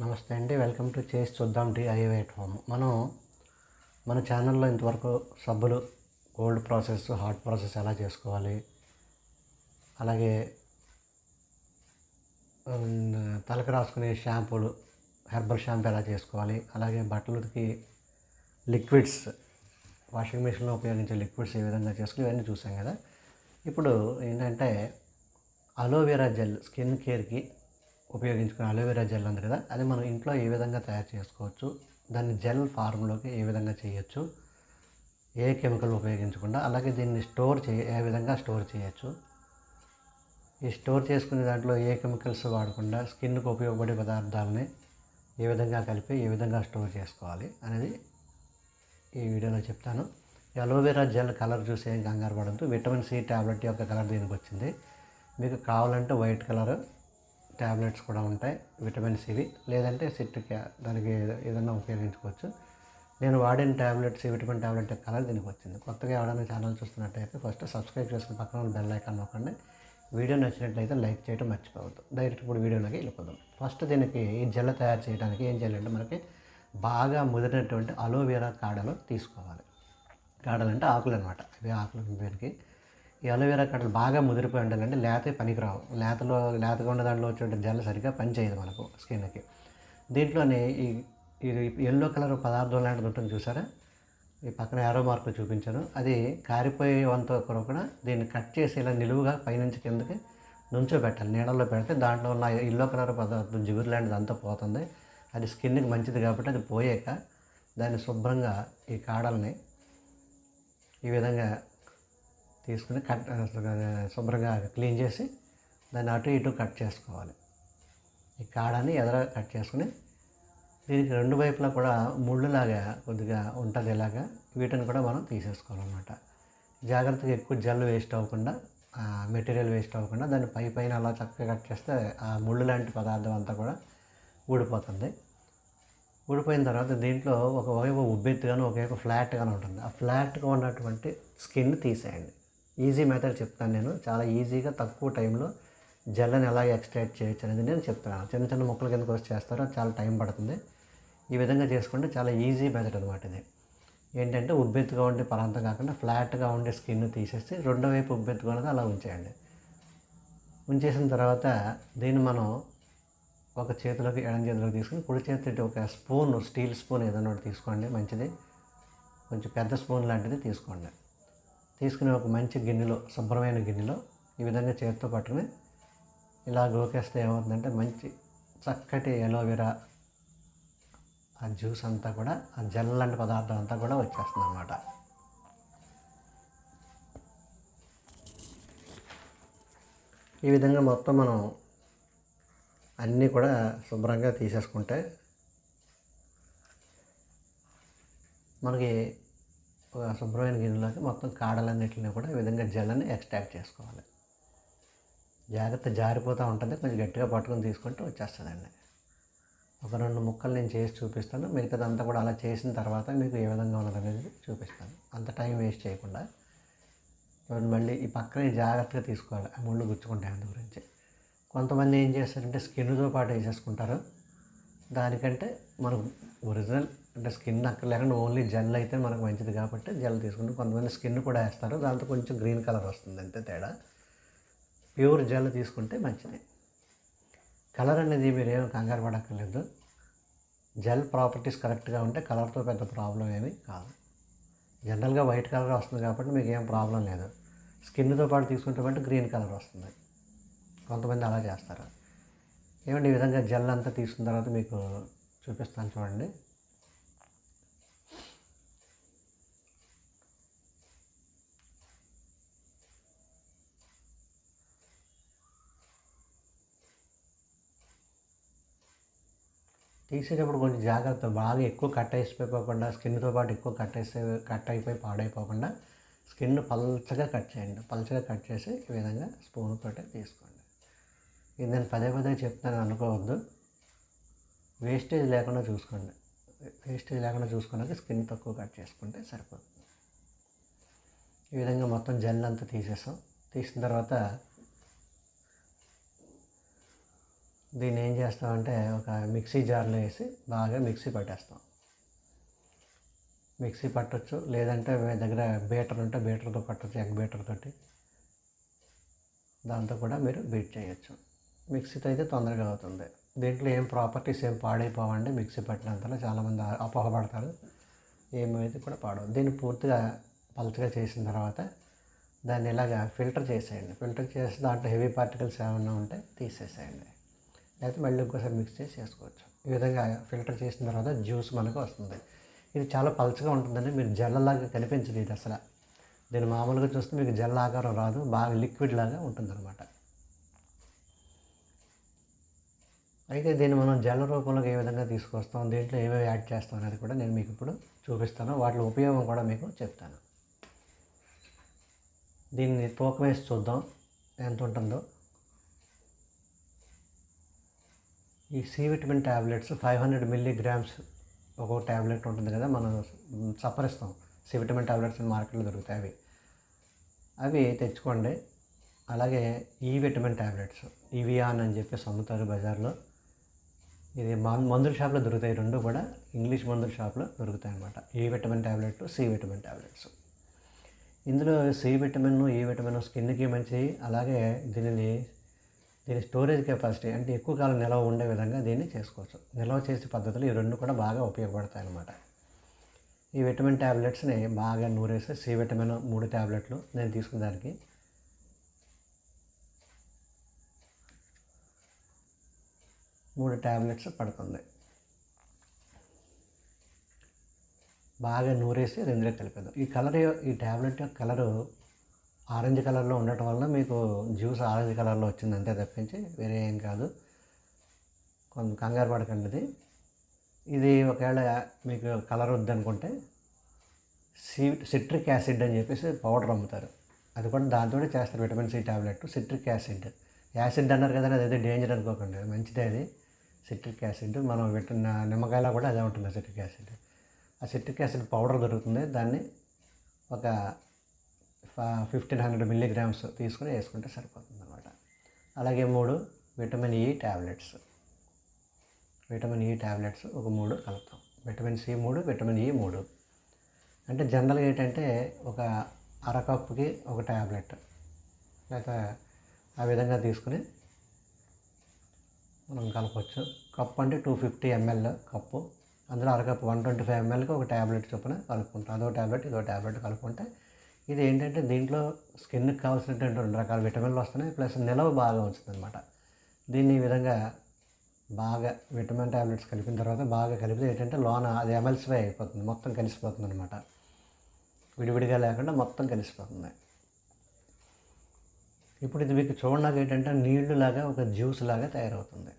నమస్తే అండి. Welcome to చేసి చూద్దాం డిఐవై ఎట్ హోమ్. మనం మన ఛానల్లో ఇంతవరకు సబ్బులు కోల్డ్ ప్రాసెస్ హాట్ ప్రాసెస్ ఎలా చేసుకోవాలి? అలాగే తలకు రాసుకునే షాంపూలు హెర్బల్ షాంపూ ఎలా చేసుకోవాలి? అలాగే బట్టలకి లిక్విడ్స్ వాషింగ్ మిషన్లో ఉపయోగించే లిక్విడ్స్ ఏ విధంగా చేసుకుని ఇవన్నీ చూసాం కదా. ఇప్పుడు ఏంటంటే అలోవెరా జెల్ స్కిన్ కేర్కి ఉపయోగించుకునే అలోవెరా జెల్ ఉంది కదా అది మనం ఇంట్లో ఏ విధంగా తయారు చేసుకోవచ్చు దాన్ని జెల్ ఫార్మ్లోకి ఏ విధంగా చేయొచ్చు ఏ కెమికల్ ఉపయోగించకుండా అలాగే దీన్ని స్టోర్ చేయ ఏ విధంగా స్టోర్ చేయొచ్చు ఈ స్టోర్ చేసుకునే దాంట్లో ఏ కెమికల్స్ వాడకుండా స్కిన్కు ఉపయోగపడే పదార్థాలని ఏ విధంగా కలిపి ఏ విధంగా స్టోర్ చేసుకోవాలి అనేది ఈ వీడియోలో చెప్తాను. అలోవెరా జెల్ కలర్ చూసి ఏం కంగారు పడద్దు విటమిన్ సి ట్యాబ్లెట్ యొక్క కలర్ దీనికి వచ్చింది. మీకు కావాలంటే వైట్ కలర్ ట్యాబ్లెట్స్ కూడా ఉంటాయి విటమిన్ సివి లేదంటే సిట్రిక్ దానికి ఏదైనా ఉపయోగించుకోవచ్చు. నేను వాడిన ట్యాబ్లెట్స్ విటమిన్ ట్యాబ్లెట్ కలర్ దీనికి వచ్చింది. కొత్తగా ఎవరైనా ఛానల్ చూస్తున్నట్టయితే ఫస్ట్ సబ్స్క్రైబ్ చేసుకుని పక్కన ఉన్న బెల్ ఐకాన్ నొక్కండి. వీడియో నచ్చినట్లయితే లైక్ చేయడం మర్చిపోవద్దు. డైరెక్ట్ ఇప్పుడు వీడియోలోకి వెళ్ళిపోదాం. ఫస్ట్ దీనికి ఈ జెల్ తయారు చేయడానికి ఏం చేయాలంటే మనకి బాగా ముదిరినటువంటి అలోవెరా కాడలు తీసుకోవాలి. కాడలు అంటే ఆకులు అనమాట అవి ఆకులు దీనికి ఈ అలోవెరా కట్టలు బాగా ముదిరిపోయి ఉండాలంటే లేత పనికిరావు. లేతలో లేతగా ఉన్న దాంట్లో వచ్చే జెల్ సరిగ్గా పని చేయదు మనకు స్కిన్కి. దీంట్లోనే ఈ ఇది ఎల్లో కలర్ పదార్థం లాంటిది ఉంటుంది చూసారా? ఈ పక్కన ఎరో మార్పు చూపించాను. అది కారిపోయే కొరకు కూడా దీన్ని కట్ చేసి ఇలా నిలువుగా పైనుంచి కిందకి నుంచోబెట్టాలి. నీడల్లో పెడితే దాంట్లో ఉన్న ఎల్లో కలర్ పదార్థం జిగురు లాంటిది అంతా పోతుంది. అది స్కిన్కి మంచిది కాబట్టి అది పోయాక దాన్ని శుభ్రంగా ఈ కాడల్ని ఈ విధంగా తీసుకుని కట్ శుభ్రంగా క్లీన్ చేసి దాన్ని అటు ఇటు కట్ చేసుకోవాలి. ఈ కాడని ఎదర కట్ చేసుకుని దీనికి రెండు వైపులా కూడా ముళ్ళులాగా కొద్దిగా ఉంటుంది ఇలాగా. వీటిని కూడా మనం తీసేసుకోవాలన్నమాట. జాగ్రత్తగా ఎక్కువ జల్ వేస్ట్ అవ్వకుండా మెటీరియల్ వేస్ట్ అవ్వకుండా దాన్ని పై పైన అలా చక్కగా కట్ చేస్తే ఆ ముళ్ళు లాంటి పదార్థం అంతా కూడా ఊడిపోతుంది. ఊడిపోయిన తర్వాత దీంట్లో ఒకవైపు ఉబ్బెత్తుగాను ఒకవైపు ఫ్లాట్గాను ఉంటుంది. ఆ ఫ్లాట్గా ఉన్నటువంటి స్కిన్ తీసేయండి. ఈజీ మెథడ్ చెప్తాను నేను. చాలా ఈజీగా తక్కువ టైంలో జెల్లని ఎలా ఎక్స్ట్రాక్ట్ చేయొచ్చు అనేది నేను చెప్తాను. చిన్న చిన్న ముక్కల కింద వచ్చి చేస్తారో. చాలా టైం పడుతుంది. ఈ విధంగా చేసుకుంటే చాలా ఈజీ మెథడ్ అనమాట ఇది. ఏంటంటే ఉబ్బెత్తుగా ఉండే ప్రాంతం కాకుండా ఫ్లాట్గా ఉండే స్కిన్ తీసేసి రెండో వైపు ఉబ్బెత్తుగా ఉన్నది అలా ఉంచేయండి. ఉంచేసిన తర్వాత దీన్ని మనం ఒక చేతిలోకి ఎడం చేతిలోకి తీసుకుని కుడి చేతి ఒక స్పూన్ స్టీల్ స్పూన్ ఏదైనా ఒకటి తీసుకోండి. మంచిది. కొంచెం పెద్ద స్పూన్ లాంటిది తీసుకోండి. తీసుకుని ఒక మంచి గిన్నెలో శుభ్రమైన గిన్నెలో ఈ విధంగా చేతితో పట్టుకుని ఇలా గోకేస్తే ఏమవుతుందంటే మంచి చక్కటి ఎలోవెరా ఆ జ్యూస్ అంతా కూడా ఆ జల్ లాంటి పదార్థం అంతా కూడా వచ్చేస్తుంది అన్నమాట ఈ విధంగా మొత్తం మనం అన్నీ కూడా శుభ్రంగా తీసేసుకుంటే మనకి శుభ్రమైన గిన్నెలోకి మొత్తం కాడలన్నింటినీ కూడా ఈ విధంగా జల్లని ఎక్స్ట్రాక్ట్ చేసుకోవాలి. జాగ్రత్త జారిపోతూ ఉంటుంది కొంచెం గట్టిగా పట్టుకొని తీసుకుంటే వచ్చేస్తుందండి. ఒక రెండు ముక్కలు నేను చేసి చూపిస్తాను. మిగతాదంతా కూడా అలా చేసిన తర్వాత మీకు ఏ విధంగా ఉన్నది అనేది చూపిస్తాను. అంత టైం వేస్ట్ చేయకుండా మళ్ళీ ఈ పక్కనే జాగ్రత్తగా తీసుకోవాలి ఆ ముళ్ళు గుచ్చుకుంటాయి అందు గురించి. కొంతమంది ఏం చేస్తారంటే స్కిన్తో పాటు వేసేసుకుంటారు. దానికంటే మనకు ఒరిజినల్ అంటే స్కిన్ అక్కడ లేకుండా ఓన్లీ జెల్ అయితే మనకు మంచిది కాబట్టి జెల్ తీసుకుంటే. కొంతమంది స్కిన్ కూడా వేస్తారు. దాంతో కొంచెం గ్రీన్ కలర్ వస్తుంది అంతే తేడా. ప్యూర్ జెల్ తీసుకుంటే మంచిది. కలర్ అనేది మీరు ఏమి కంగారు పడక్కర్లేదు. జెల్ ప్రాపర్టీస్ కరెక్ట్గా ఉంటే కలర్తో పెద్ద ప్రాబ్లం ఏమీ కాదు. జనరల్గా వైట్ కలర్ వస్తుంది కాబట్టి మీకు ఏం ప్రాబ్లం లేదు. స్కిన్తో పాటు తీసుకుంటే బట్టి గ్రీన్ కలర్ వస్తుంది. కొంతమంది అలా చేస్తారు. ఏమండి ఈ విధంగా జెల్ అంతా తీసుకున్న తర్వాత మీకు చూపిస్తాను చూడండి. తీసేటప్పుడు కొంచెం జాగ్రత్త బాగా ఎక్కువ కట్ అయిపోకుండా స్కిన్తో పాటు ఎక్కువ కట్ వేసే కట్ అయిపోయి పాడైపోకుండా స్కిన్ పల్చగా కట్ చేయండి. పల్చగా కట్ చేసి ఈ విధంగా స్పూన్ తోటి తీసుకోండి. ఇది నేను పదే పదే చెప్తాను అనుకోవద్దు. వేస్టేజ్ లేకుండా చూసుకోండి. వేస్టేజ్ లేకుండా చూసుకున్నాక స్కిన్ తక్కువ కట్ చేసుకుంటే సరిపోతుంది. ఈ విధంగా మొత్తం జెల్ అంతా తీసేసాం. తీసిన తర్వాత దీన్ని ఏం చేస్తామంటే ఒక మిక్సీ జార్లో వేసి బాగా మిక్సీ పట్టేస్తాం. మిక్సీ పట్టొచ్చు లేదంటే మీ దగ్గర బీటర్ ఉంటే బీటర్తో పట్టొచ్చు ఎగ్ బీటర్ తోటి. దాంతో కూడా మీరు బీట్ చేయొచ్చు. మిక్సీతో అయితే తొందరగా అవుతుంది. దీంట్లో ఏం ప్రాపర్టీస్ ఏం పాడైపోవండి మిక్సీ పట్టినంతలో చాలామంది అపోహపడతారు. ఏమైతే కూడా పాడవు దీన్ని పూర్తిగా పలచగా చేసిన తర్వాత దాన్ని ఇలాగా ఫిల్టర్ చేసేయండి. ఫిల్టర్ చేసి దాంట్లో హెవీ పార్టికల్స్ ఏమైనా ఉంటే తీసేసేయండి. లేకపోతే మళ్ళీ ఇంకోసారి మిక్స్ చేసి చేసుకోవచ్చు. ఈ విధంగా ఫిల్టర్ చేసిన తర్వాత జ్యూస్ మనకు వస్తుంది. ఇది చాలా పలచగా ఉంటుందండి మీరు జల్లలాగా కనిపించదు ఇది అసలు. దీన్ని మామూలుగా చూస్తే మీకు జెల్ ఆకారం రాదు బాగా లిక్విడ్ లాగా ఉంటుందన్నమాట. అయితే దీన్ని మనం జల రూపంలోకి ఏ విధంగా తీసుకొస్తాం దీంట్లో ఏమేమి యాడ్ చేస్తాం అనేది కూడా నేను మీకు ఇప్పుడు చూపిస్తాను. వాటి ఉపయోగం కూడా మీకు చెప్తాను. దీన్ని తూకం వేసి చూద్దాం ఎంత ఉంటుందో. ఈ C vitamin tablets five hundred milligrams ఒక్కో ట్యాబ్లెట్ ఉంటుంది కదా మనం సపరిస్తాం సి విటమిన్ ట్యాబ్లెట్స్ మార్కెట్లో దొరుకుతాయి అవి. అవి తెచ్చుకోండి. అలాగే ఈ విటమిన్ ట్యాబ్లెట్స్ ఈవియాన్ అని చెప్పేసి అమ్ముతారు బజార్లో. ఇది మందుల షాప్లో దొరుకుతాయి. రెండు కూడా ఇంగ్లీష్ మందుల షాప్లో దొరుకుతాయి అన్నమాట. ఈ vitamin tablet C vitamin tablets ఇందులో సి విటమిన్ ఈ విటమిన్ స్కిన్కి మంచిది. అలాగే దీనిని దీని స్టోరేజ్ కెపాసిటీ అంటే ఎక్కువ కాలం నిల్వ ఉండే విధంగా దీన్ని చేసుకోవచ్చు. నిల్వ చేసే పద్ధతులు ఈ రెండు కూడా బాగా ఉపయోగపడతాయి అన్నమాట. ఈ విటమిన్ ట్యాబ్లెట్స్ని బాగా నూరేసి సి విటమిన్ మూడు ట్యాబ్లెట్లు నేను తీసుకున్న దానికి. మూడు ట్యాబ్లెట్స్ పడుతుంది. బాగా నూరేసి అది కలిపేద్దాం. ఈ కలర్ ఈ ట్యాబ్లెట్ యొక్క కలరు ఆరెంజ్ కలర్లో ఉండటం వల్ల మీకు జ్యూస్ ఆరెంజ్ కలర్లో వచ్చింది అంతే తప్పించి వేరే ఏం కాదు. కొంచెం కంగారు పడకండి ఇది. ఇది ఒకవేళ మీకు కలర్ వద్దనుకుంటే సి సిట్రిక్ యాసిడ్ అని చెప్పేసి పౌడర్ అమ్ముతారు. అది కూడా దాంతో చేస్తారు vitamin C tablet citric acid. Acid అన్నారు కదా అది డేంజర్ అనుకోకండి అది మంచిదే అది. సిట్రిక్ యాసిడ్ మనం విటమిన్ నిమ్మకాయలో కూడా అదే ఉంటుంది సిట్రిక్ యాసిడ్. ఆ సిట్రిక్ యాసిడ్ పౌడర్ దొరుకుతుంది దాన్ని ఒక ఫిఫ్టీన్ హండ్రెడ్ మిల్లీగ్రామ్స్ తీసుకుని వేసుకుంటే సరిపోతుంది అనమాట అలాగే మూడు vitamin E tablets vitamin E tablets ఒక మూడు కలుపుతాం. విటమిన్ సి మూడు విటమిన్ ఈ మూడు. అంటే జనరల్గా ఏంటంటే ఒక అరకప్పుకి ఒక ట్యాబ్లెట్ లేకపోతే ఆ విధంగా తీసుకుని మనం కలపచ్చు. కప్పు అంటే టూ ఫిఫ్టీ ఎంఎల్ కప్పు. అందులో అరకప్పు వన్ ట్వంటీ ఫైవ్ ఎంఎల్కి ఒక ట్యాబ్లెట్ చొప్పున కలుపుకుంటాం. అదో ట్యాబ్లెట్ ఇదో ట్యాబ్లెట్ కలుపుకుంటే ఇది ఏంటంటే దీంట్లో స్కిన్కి కావాల్సినటువంటి రెండు రకాల విటమిన్లు వస్తున్నాయి ప్లస్ నిలవ బాగా ఉంటుంది అనమాట దీన్ని ఈ విధంగా బాగా విటమిన్ ట్యాబ్లెట్స్ కలిపిన తర్వాత బాగా కలిపితే ఏంటంటే లోన అది ఎమల్సిఫై అయిపోతుంది మొత్తం కలిసిపోతుంది అనమాట విడివిడిగా లేకుండా మొత్తం కలిసిపోతుంది. ఇప్పుడు ఇది మీకు చూడడానికి ఏంటంటే నీళ్ళు లాగా ఒక జ్యూస్ లాగా తయారవుతుంది.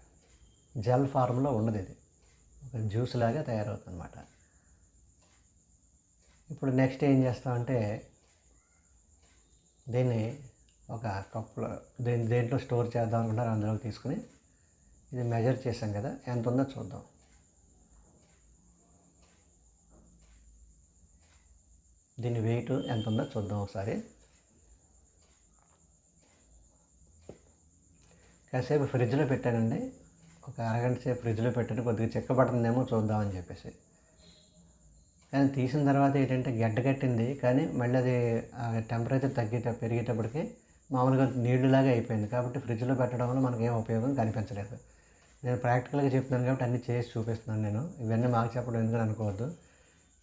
జెల్ ఫార్మ్లో ఉండదు ఇది. ఒక జ్యూస్ లాగా తయారవుతుంది అనమాట ఇప్పుడు నెక్స్ట్ ఏం చేస్తామంటే దీన్ని ఒక కప్పులో దీని దేంట్లో స్టోర్ చేద్దాం అనుకుంటారు అందులోకి తీసుకుని ఇది మెజర్ చేసాం కదా ఎంత ఉందో చూద్దాం. దీని వెయిట్ ఎంత ఉందో చూద్దాం ఒకసారి. కాసేపు ఫ్రిడ్జ్లో పెట్టానండి. ఒక అరగంట సేపు ఫ్రిడ్జ్లో పెట్టాను కొద్దిగా చెక్కబడుతుందేమో చూద్దామని చెప్పేసి. కానీ తీసిన తర్వాత ఏంటంటే గడ్డగట్టింది కానీ మళ్ళీ అది టెంపరేచర్ తగ్గేట పెరిగేటప్పటికి మామూలుగా నీళ్ళలాగా అయిపోయింది. కాబట్టి ఫ్రిడ్జ్లో పెట్టడం వల్ల మనకి ఏం ఉపయోగం కనిపించలేదు. నేను ప్రాక్టికల్గా చెప్తున్నాను కాబట్టి అన్నీ చేసి చూపిస్తున్నాను నేను. ఇవన్నీ మాకు చెప్పడం ఎందుకని అనుకోవద్దు.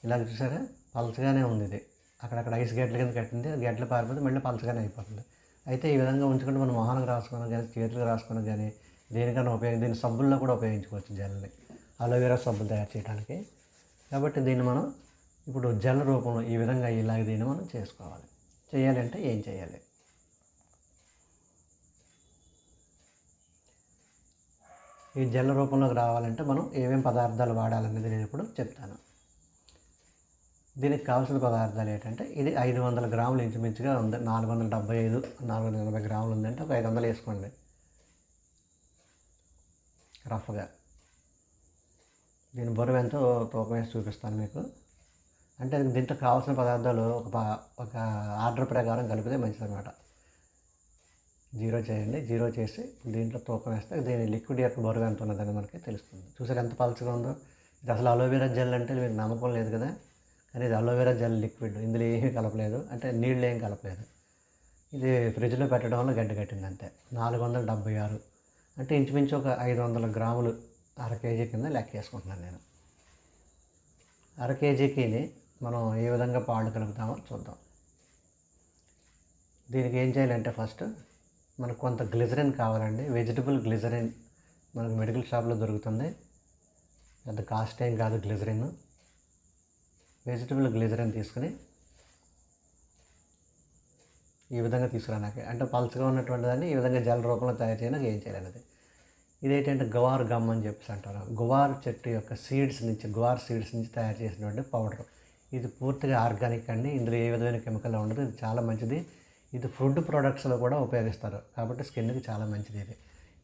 ఇలా చూసారా? పలచగానే ఉంది ఇది. అక్కడక్కడ ఐస్ గడ్డల కింద కట్టింది. గడ్డలు పారిపోతే మళ్ళీ పలచగానే అయిపోతుంది. అయితే ఈ విధంగా ఉంచుకుంటే మనం మొహానికి రాసుకోవడం కానీ చేతులకు రాసుకోవడం కానీ దేనికన్నా ఉపయోగం దీన్ని సబ్బుల్లో కూడా ఉపయోగించుకోవచ్చు జెల్ని అలోవెరా సబ్బులు తయారు చేయడానికి కాబట్టి దీన్ని మనం ఇప్పుడు జల రూపంలో ఈ విధంగా ఇలాగ దీన్ని మనం చేసుకోవాలి. చేయాలంటే ఏం చేయాలి? ఈ జల రూపంలోకి రావాలంటే మనం ఏమేం పదార్థాలు వాడాలనేది నేను ఇప్పుడు చెప్తాను. దీనికి కావాల్సిన పదార్థాలు ఏంటంటే ఇది ఐదు వందల గ్రాములు ఇంచుమించుగా ఉంది. నాలుగు వందల డెబ్బై ఐదు నాలుగు వందల ఎనభై గ్రాములు ఉందంటే ఒక ఐదు వందలు వేసుకోండి. రఫ్గా. దీని బరువు ఎంతో తూకం వేసి చూపిస్తాను మీకు. అంటే దీంట్లో కావాల్సిన పదార్థాలు ఒక ఒక ఆర్డర్ ప్రకారం కలిపితే మంచిదన్నమాట. జీరో చేయండి జీరో చేసి దీంట్లో తూకం వేస్తే దీని లిక్విడ్ యొక్క బరువు ఎంత ఉన్నదని మనకి తెలుస్తుంది. చూసారు ఎంత పలుచగా ఉందో? ఇది అసలు అలోవెరా జెల్ అంటే మీకు నమ్మకం లేదు కదా? కానీ ఇది అలోవెరా జెల్ లిక్విడ్. ఇందులో ఏమీ కలపలేదు. అంటే నీళ్ళు ఏం కలపలేదు. ఇది ఫ్రిడ్జ్లో పెట్టడం వల్ల గడ్డి కట్టింది అంతే. నాలుగు వందల డెబ్బై ఆరు. అంటే ఇంచుమించు ఒక ఐదు వందల గ్రాములు అర కేజీ కింద లెక్క వేసుకుంటున్నాను నేను. అర కేజీకి మనం ఏ విధంగా పాలు కలుపుతామో చూద్దాం. దీనికి ఏం చేయాలంటే ఫస్ట్ మనకు కొంత గ్లిజరిన్ కావాలండి. వెజిటబుల్ గ్లిజరిన్ మనకు మెడికల్ షాప్లో దొరుకుతుంది. పెద్ద కాస్ట్ ఏం కాదు గ్లిజరిన్. వెజిటబుల్ గ్లిజరిన్ తీసుకుని ఈ విధంగా తీసుకురా నాకు అంటే పలుచగా ఉన్నటువంటి దాన్ని ఈ విధంగా జల రూపంలో తయారు చేయడానికి ఏం చేయాలనేది. ఇదేంటంటే గువార్ గమ్ అని చెప్పేసి అంటారు. గువార్ చెట్టు యొక్క సీడ్స్ నుంచి గువార్ సీడ్స్ నుంచి తయారు చేసినటువంటి పౌడర్. ఇది పూర్తిగా ఆర్గానిక్ అండి. ఇందులో ఏ విధమైన కెమికల్ ఉండదు. ఇది చాలా మంచిది. ఇది ఫుడ్ ప్రొడక్ట్స్లో కూడా ఉపయోగిస్తారు. కాబట్టి స్కిన్కి చాలా మంచిది ఇది.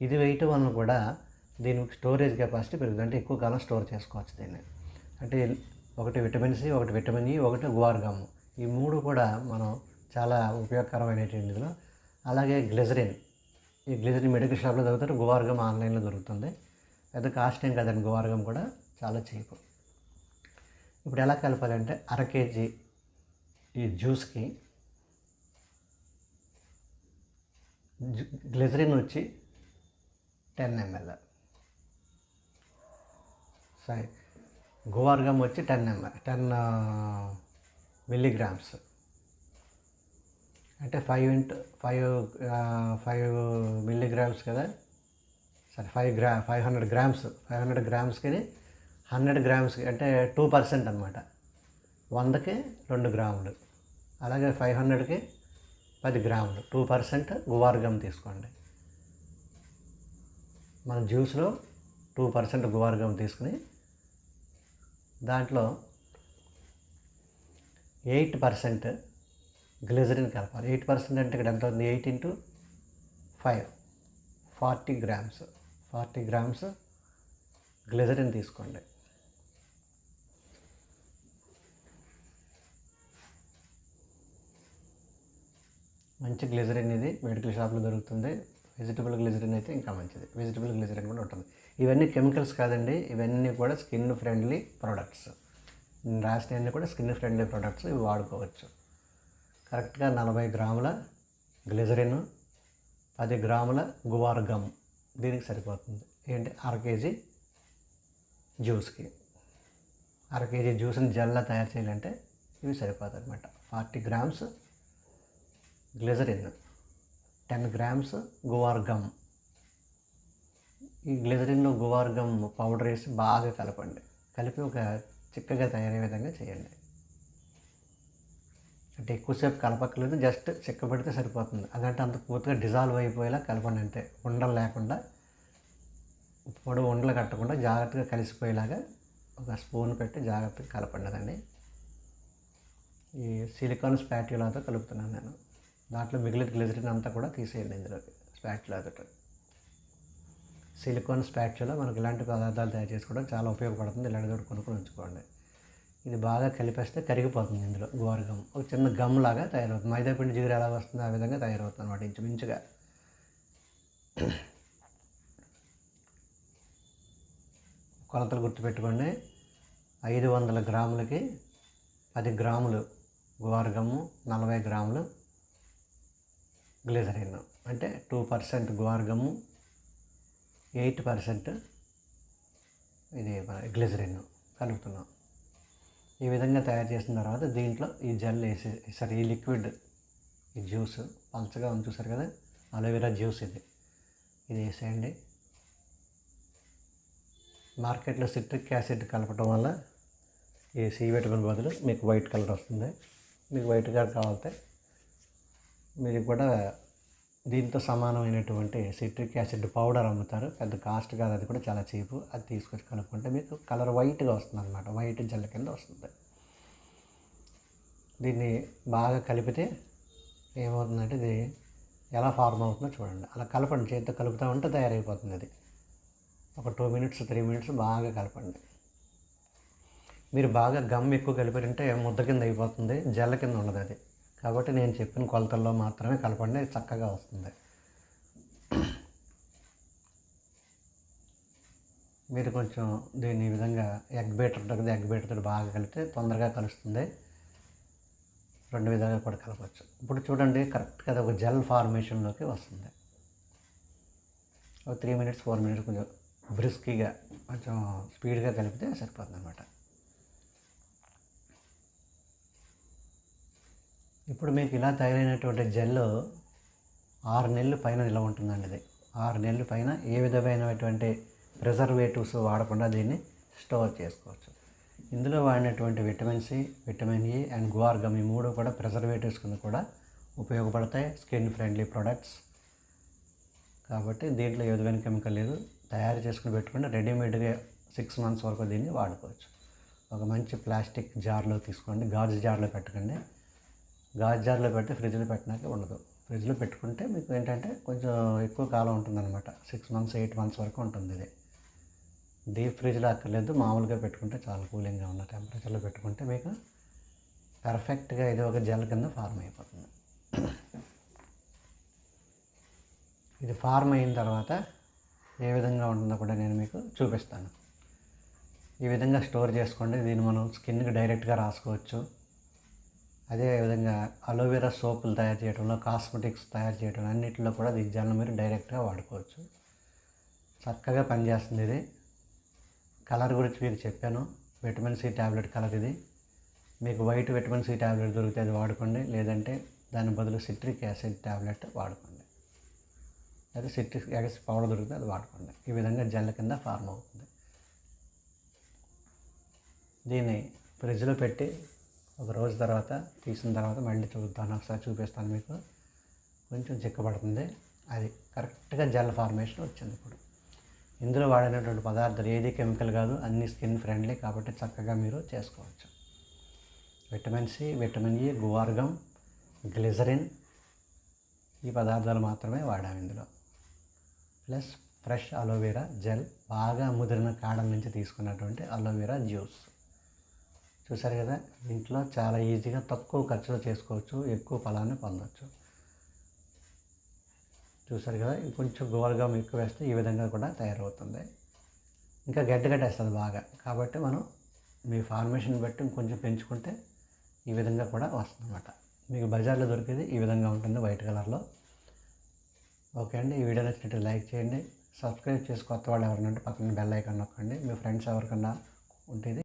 ఇది వేయటం వలన కూడా దీనికి స్టోరేజ్ కెపాసిటీ పెరుగుతుంది. అంటే ఎక్కువ కాలం స్టోర్ చేసుకోవచ్చు దీన్ని. అంటే ఒకటి విటమిన్ సి ఒకటి విటమిన్ ఈ ఒకటి గువార్ గమ్. ఈ మూడు కూడా మనం చాలా ఉపయోగకరమైనటువంటి ఇందులో అలాగే గ్లిజరిన్. ఈ గ్లిజరిన్ మెడికల్ షాప్లో దొరుకుతారు గువార్గం ఆన్లైన్లో దొరుకుతుంది. పెద్ద కాస్ట్ ఏం కదండి గువార్గం కూడా చాలా చీప్. ఇప్పుడు ఎలా కలపాలంటే అర కేజీ ఈ జ్యూస్కి గ్లిజరిన్ వచ్చి ten ML. Sorry guar gum వచ్చి టెన్ ఎంఎల్ టెన్ మిల్లీగ్రామ్స్. అంటే five into five five milligrams కదా? సరే five gram five hundred grams five hundred గ్రామ్స్కి hundred గ్రామ్స్కి అంటే టూ పర్సెంట్ అనమాట వందకి రెండు గ్రాములు. అలాగే ఫైవ్ హండ్రెడ్కి పది గ్రాములు. టూ పర్సెంట్ గువార్గం తీసుకోండి. మన జ్యూస్లో టూ పర్సెంట్ గువార్గం తీసుకుని దాంట్లో ఎయిట్ పర్సెంట్ గ్లిజరిన్ కలపాలి. ఎయిట్ పర్సెంట్ అంటే ఇక్కడ ఎంత ఉంది? Eight into five. Forty grams. Forty grams glycerin తీసుకోండి. మంచి గ్లిజరిన్ ఇది మెడికల్ షాప్లో దొరుకుతుంది. వెజిటబుల్ గ్లిజరిన్ అయితే ఇంకా మంచిది. వెజిటబుల్ గ్లిజరిన్ కూడా ఉంటుంది. ఇవన్నీ కెమికల్స్ కాదండి. ఇవన్నీ కూడా స్కిన్ ఫ్రెండ్లీ ప్రోడక్ట్స్. రాసినవన్నీ కూడా స్కిన్ ఫ్రెండ్లీ ప్రోడక్ట్స్ ఇవి వాడుకోవచ్చు. కరెక్ట్గా నలభై గ్రాముల గ్లిజరిన్ పది గ్రాముల గువార్ గమ్ దీనికి సరిపోతుంది. ఏంటి? అర కేజీ జ్యూస్కి. అర కేజీ జ్యూస్ని జల్లా తయారు చేయాలంటే ఇవి సరిపోతాయి అనమాట forty grams glycerin ten grams guar gum ఈ గ్లిజరిన్ గువార్ గమ్ పౌడర్ వేసి బాగా కలపండి. కలిపి ఒక చిక్కగా తయారయ్యే విధంగా చేయండి. అంటే ఎక్కువసేపు కలపక్కలేదు జస్ట్ చిక్క పెడితే సరిపోతుంది. అదంటే అంత పూర్తిగా డిజాల్వ్ అయిపోయేలా కలపండి అంటే ఉండలు లేకుండా పొడి ఉండలు కట్టకుండా జాగ్రత్తగా కలిసిపోయేలాగా ఒక స్పూన్ పెట్టి జాగ్రత్తగా కలపండి అదండి. ఈ సిలికాన్ స్పాట్యులాతో కలుపుతున్నాను నేను. దాంట్లో మిగిలిన గ్లిజరిన్ అంతా కూడా తీసేయండి ఇందులోకి స్పాట్యులాతో సిలికాన్ స్పాట్యులా మనకి ఇలాంటి పదార్థాలు తయారు చేసుకోవడం చాలా ఉపయోగపడుతుంది. ఇలాంటి కూడా కొనుక్కొని ఉంచుకోండి. ఇది బాగా కలిపేస్తే కరిగిపోతుంది ఇందులో గోరగమ్ ఒక చిన్న గమ్ లాగా తయారవుతుంది. మైదాపిండి జిగురు ఎలా వస్తుందో ఆ విధంగా తయారవుతుంది అనమాట ఇంచుమించుగా కొలతలు గుర్తుపెట్టుకోండి. ఐదు వందల గ్రాములకి పది గ్రాములు గువార్గము నలభై గ్రాములు గ్లిజరిన్ అంటే two percent guar gum eight percent ఇది గ్లిజరిన్ కలుపుతున్నాం. ఈ విధంగా తయారు చేసిన తర్వాత దీంట్లో ఈ జెల్ వేసి సరే ఈ లిక్విడ్ ఈ జ్యూస్ పలచగా ఉంది చూసారు కదా అలోవెరా జ్యూస్ ఇది. ఇది వేసేయండి. మార్కెట్లో సిట్రిక్ యాసిడ్ కలపటం వల్ల ఈ సి విటమిన్ బదులు మీకు వైట్ కలర్ వస్తుంది. మీకు వైట్ కలర్ కావాలంటే మీరు కూడా దీంతో సమానమైనటువంటి సిట్రిక్ యాసిడ్ పౌడర్ అమ్ముతారు. పెద్ద కాస్ట్ కాదు అది కూడా చాలా చీపు. అది తీసుకొచ్చి కలుపుకుంటే మీకు కలర్ వైట్గా వస్తుంది అనమాట వైట్ జల్ల కింద వస్తుంది. దీన్ని బాగా కలిపితే ఏమవుతుందంటే ఇది ఎలా ఫార్మ్ అవుతుందో చూడండి. అలా కలపండి. చేతితో కలుపుతూ ఉంటే తయారైపోతుంది అది. ఒక టూ మినిట్స్ త్రీ మినిట్స్ బాగా కలపండి. మీరు బాగా గమ్ ఎక్కువ కలిపారంటే ముద్ద కింద అయిపోతుంది. జల్ల కింద ఉండదు అది. కాబట్టి నేను చెప్పిన కొలతల్లో మాత్రమే కలపండి చక్కగా వస్తుంది. మీరు కొంచెం దీన్ని ఈ విధంగా ఎగ్ బీటర్ ఉంటుంది ఎగ్ బేటర్తో బాగా కలిపితే తొందరగా కలుస్తుంది. రెండు విధాలుగా కూడా కలపచ్చు. ఇప్పుడు చూడండి కరెక్ట్గా అది ఒక జెల్ ఫార్మేషన్లోకి వస్తుంది. ఒక త్రీ మినిట్స్ ఫోర్ మినిట్స్ కొంచెం బ్రిస్కీగా కొంచెం స్పీడ్గా కలిపితే సరిపోతుంది అనమాట ఇప్పుడు మీకు ఇలా తయారైనటువంటి జెల్ ఆరు నెలలు పైన నిలవ ఉంటుందండి ఇది. ఆరు నెలల పైన ఏ విధమైనటువంటి ప్రిజర్వేటివ్స్ వాడకుండా దీన్ని స్టోర్ చేసుకోవచ్చు. ఇందులో వాడినటువంటి vitamin C vitamin E and guar gum ఈ మూడు కూడా ప్రిజర్వేటివ్స్ కింద కూడా ఉపయోగపడతాయి. Skin friendly products. కాబట్టి దీంట్లో ఏ విధమైన కెమికల్ లేదు. తయారు చేసుకుని పెట్టుకుంటే రెడీమేడ్గా సిక్స్ మంత్స్ వరకు దీన్ని వాడుకోవచ్చు. ఒక మంచి ప్లాస్టిక్ జార్లో తీసుకోండి. గాజు జార్లో పెట్టకండి. గాజు జార్లో పెడితే ఫ్రిడ్జ్లో పెట్టినాక ఉండదు. ఫ్రిడ్జ్లో పెట్టుకుంటే మీకు ఏంటంటే కొంచెం ఎక్కువ కాలం ఉంటుందన్నమాట. సిక్స్ మంత్స్ ఎయిట్ మంత్స్ వరకు ఉంటుంది ఇది. డీప్ ఫ్రిడ్జ్లో అక్కర్లేదు మామూలుగా పెట్టుకుంటే చాలా కూలింగ్గా ఉన్న టెంపరేచర్లో పెట్టుకుంటే మీకు పర్ఫెక్ట్గా ఇది ఒక జెల్ కింద ఫార్మ్ అయిపోతుంది. ఇది ఫార్మ్ అయిన తర్వాత ఏ విధంగా ఉంటుందో కూడా నేను మీకు చూపిస్తాను. ఈ విధంగా స్టోర్ చేసుకోండి. దీన్ని మనం స్కిన్కి డైరెక్ట్గా రాసుకోవచ్చు. అదే విధంగా అలోవెరా సోపులు తయారు చేయడంలో కాస్మెటిక్స్ తయారు చేయడం అన్నిటిలో కూడా ఈ జెల్ని మీరు డైరెక్ట్గా వాడుకోవచ్చు. చక్కగా పనిచేస్తుంది ఇది. కలర్ గురించి మీకు చెప్పాను. విటమిన్ సి ట్యాబ్లెట్ కలర్ ఇది. మీకు వైట్ విటమిన్ సి ట్యాబ్లెట్ దొరికితే అది వాడుకోండి. లేదంటే దాని బదులు సిట్రిక్ యాసిడ్ ట్యాబ్లెట్ వాడుకోండి. లేదా సిట్రిక్ యాసిడ్ పౌడర్ దొరికితే అది వాడుకోండి. ఈ విధంగా జెల్ కింద ఫార్మ్ అవుతుంది. దీన్ని ఫ్రిడ్జ్లో పెట్టి ఒక రోజు తర్వాత తీసిన తర్వాత మళ్ళీ చూద్దాను ఒకసారి చూపిస్తాను మీకు. కొంచెం చిక్కబడుతుంది. అది కరెక్ట్గా జెల్ ఫార్మేషన్ వచ్చింది ఇప్పుడు. ఇందులో వాడినటువంటి పదార్థాలు ఏది కెమికల్ కాదు అన్ని స్కిన్ ఫ్రెండ్లీ కాబట్టి చక్కగా మీరు చేసుకోవచ్చు. విటమిన్ సి విటమిన్ ఈ గువార్గం గ్లిజరిన్ ఈ పదార్థాలు మాత్రమే వాడాము ఇందులో. ప్లస్ ఫ్రెష్ అలోవెరా జెల్ బాగా ముదిరిన కాడల నుంచి తీసుకున్నటువంటి అలోవెరా జ్యూస్. చూసారు కదా ఇంట్లో చాలా ఈజీగా తక్కువ ఖర్చులో చేసుకోవచ్చు ఎక్కువ ఫలాన్ని పొందవచ్చు చూసారు కదా కొంచెం గోల్గా ఎక్కువ వేస్తే ఈ విధంగా కూడా తయారవుతుంది. ఇంకా గడ్డ కట్టేస్తుంది బాగా. కాబట్టి మనం మీ ఫార్మేషన్ బట్టి ఇంకొంచెం పెంచుకుంటే ఈ విధంగా కూడా వస్తుందన్నమాట. మీకు బజార్లో దొరికేది ఈ విధంగా ఉంటుంది వైట్ కలర్లో. ఓకే అండి ఈ వీడియో నచ్చినట్టు లైక్ చేయండి. సబ్స్క్రైబ్ చేసి కొత్త వాళ్ళు ఎవరినంటే పక్కన బెల్ ఐకాన్ నొక్కండి. మీ ఫ్రెండ్స్ ఎవరికన్నా ఉంటుంది